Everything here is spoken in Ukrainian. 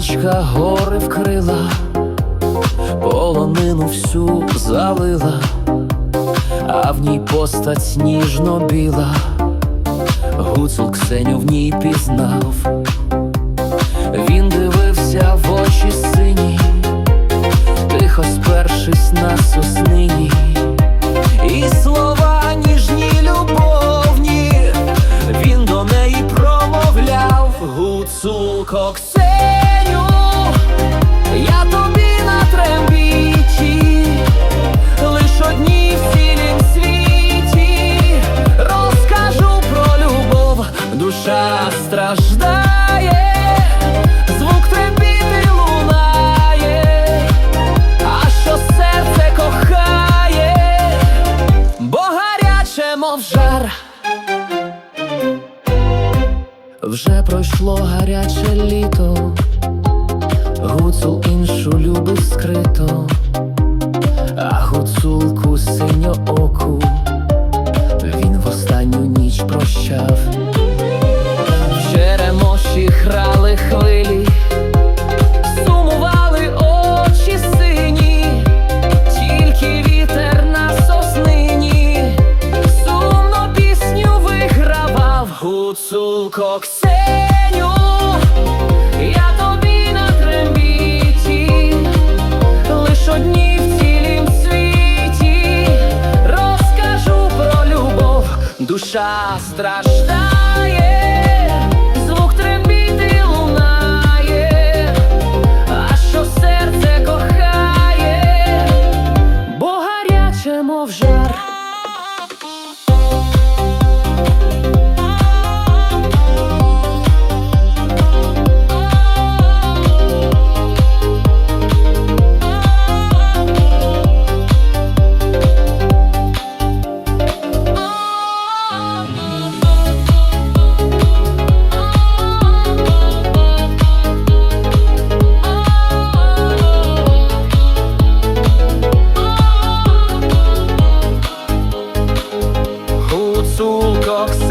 Нічка гори вкрила, полонину всю залила, а в ній постать сніжно біла, гуцул Ксеню в ній пізнав. Він дивився в очі сині, тихо спершись на соснині, і слова ніжні любовні, він до неї промовляв. Гуцулко Ксеню, душа страждає, звук трепіти лунає, а що серце кохає, бо гаряче, мов жар. Вже пройшло гаряче літо, гуцулко Ксеню, я тобі на трембіті, лиш одні в цілім світі, розкажу про любов, душа страждає, звук трембіти лунає, а що серце кохає, бо гаряче, мов жар. сук